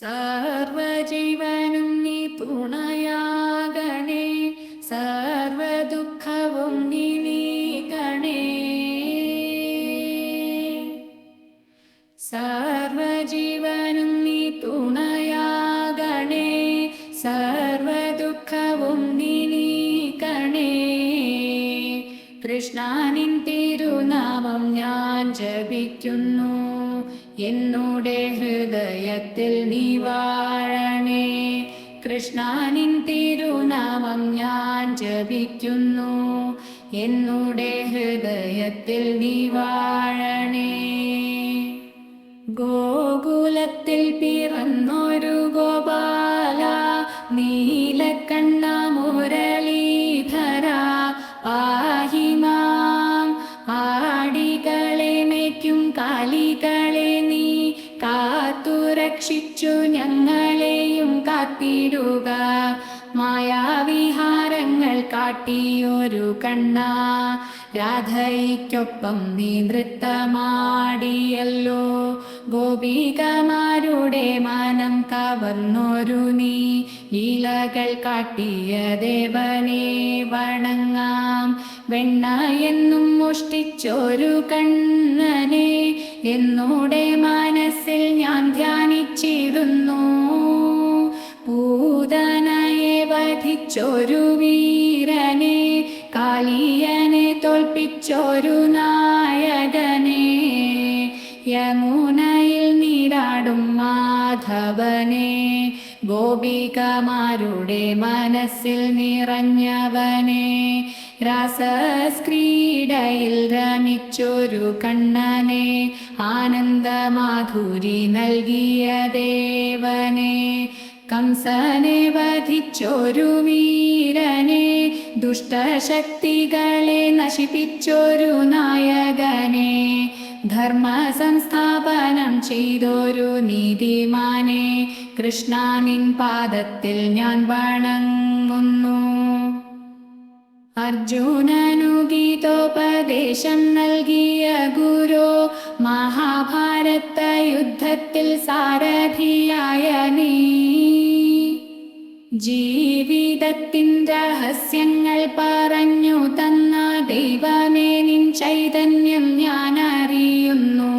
സർവജീവനും നീ തുണയാകണേ. സർവദുഃഖവും നീ ഹൃദയത്തിൽ നീ വാഴണേ. കൃഷ്ണനിൻ തിരുനാമം ഞാൻ ജപിക്കുന്നു. എന്നുടെ ഹൃദയത്തിൽ നീ വാഴണേ. ഗോകുലത്തിൽ പിറന്നൊരു കാത്തുരക്ഷിച്ചു ഞങ്ങളെയും കാത്തിടുക. മായാവിഹാരങ്ങൾ കാട്ടിയൊരു കണ്ണ. രാധയ്ക്കൊപ്പം നീ നൃത്തമാടിയല്ലോ. ഗോപികമാരുടെ മാനം കവർന്നൊരു നീ. ലീലകൾ കാട്ടിയ ദേവനെ വണങ്ങാം. വെണ്ണ എന്നും മോഷ്ടിച്ചൊരു കണ്ണനെ. എന്നോടെ മനസ്സിൽ വധിച്ചൊരു വീരനെ കാലിയനെ തോൽപ്പിച്ചൊരു നായകനെ. യമുനയിൽ നീരാടും മാധവനെ ഗോപികമാരുടെ മനസ്സിൽ നിറഞ്ഞവനെ. രാസസ്ക്രീഡയിൽ രമിച്ചൊരു കണ്ണനെ ആനന്ദമാധുരി നൽകിയ ദേവനെ. കംസനെ വധിച്ചൊരു വീരനെ ദുഷ്ടശക്തികളെ നശിപ്പിച്ചൊരു നായകനെ ധർമ്മ സംസ്ഥാപനം ചെയ്തൊരു നീതിമാനെ കൃഷ്ണ നിൻ പാദത്തിൽ ഞാൻ വണങ്ങുന്നു. അർജുനനു ഗീതോപദേശം നൽകിയ ഗുരു മഹാഭാരത യുദ്ധത്തിൽ സാരഥിയായ നീ. ജീവിതത്തിൻ രഹസ്യങ്ങൾ പറഞ്ഞു തന്ന ദൈവമേ നിൻ ചൈതന്യം ഞാൻ അറിയുന്നു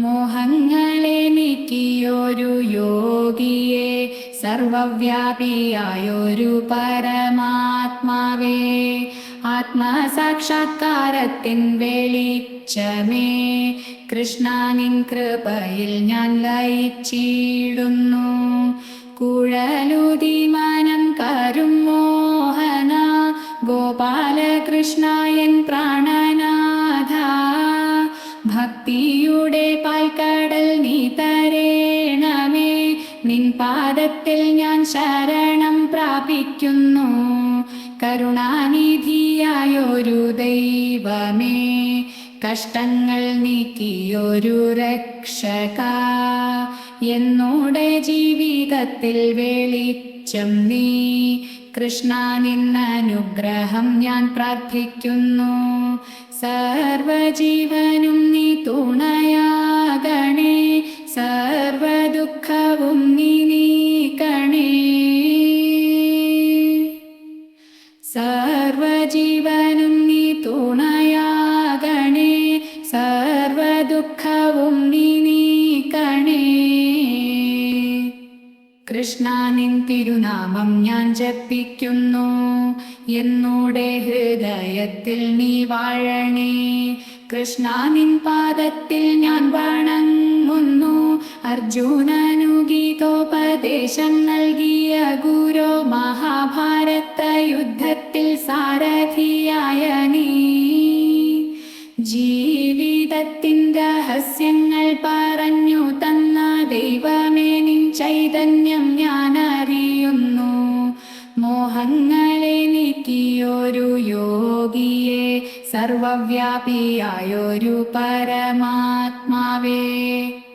മോഹങ്ങളെ നീക്കിയൊരു യോഗിയെ സർവവ്യാപിയായൊരു പരമാത്മാവേ. ആത്മസാക്ഷാത്കാരത്തിൻ വെളിച്ചമേ കൃഷ്ണനിൻ കൃപയിൽ ഞാൻ ലയിച്ചിടുന്നു. കുഴലുതി മനം കരും മോഹന ഗോപാലകൃഷ്ണയൻ പ്രാണനാഥ. ഭക്തിയുടെ പാൽക്കടൽ നീ തരേണമേ. നിൻ പാദത്തിൽ ഞാൻ ശരണം പ്രാപിക്കുന്നു. കരുണാനിധിയായൊരു ദൈവമേ. കഷ്ടങ്ങൾ നീക്കിയൊരു രക്ഷക. എന്നോടെ ജീവിതത്തിൽ വെളിച്ചം നീ. കൃഷ്ണ നിന്നനുഗ്രഹം ഞാൻ പ്രാർത്ഥിക്കുന്നു. സർവജീവനും നീ തുണയാകണേ. സർവദുഃഖവും നീ നീക്കണേ സർവദുഃഖവും നീ നീക്കണേ. കൃഷ്ണ നിൻ തിരുനാമം ഞാൻ ജപിക്കുന്നു. എന്നോടെ ഹൃദയത്തിൽ നീ വാഴണേ. കൃഷ്ണ നിൻ പാദത്തിൽ ഞാൻ വണങ്ങുന്നു. അർജുനനു ഗീതോപദേശം നൽകിയ ഗുരു മഹാഭാരത യുദ്ധത്തിൽ സാരഥിയായ നീ. ജീവിതത്തിൻ രഹസ്യങ്ങൾ പറഞ്ഞു തന്ന ദൈവമേ നിൻ ചൈതന്യം ഞാൻ അറിയുന്നു മോഹങ്ങളെ നീക്കിയൊരു യോഗിയെ സർവവ്യാപിയായൊരു പരമാത്മാവേ.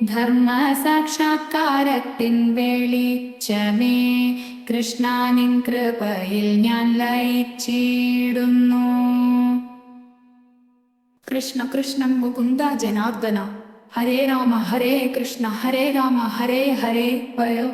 ധർമ്മ സാക്ഷാത്കാരത്തിൻ വെളിച്ചമേ കൃഷ്ണാനിൻ കൃപയിൽ ഞാൻ ലയിച്ചിടുന്നു. കൃഷ്ണ കൃഷ്ണ മുകുന്ദ ജനാർദ്ദന. ഹരേ രാമ ഹരേ കൃഷ്ണ ഹരേ രാമ ഹരേ ഹരേ വയോ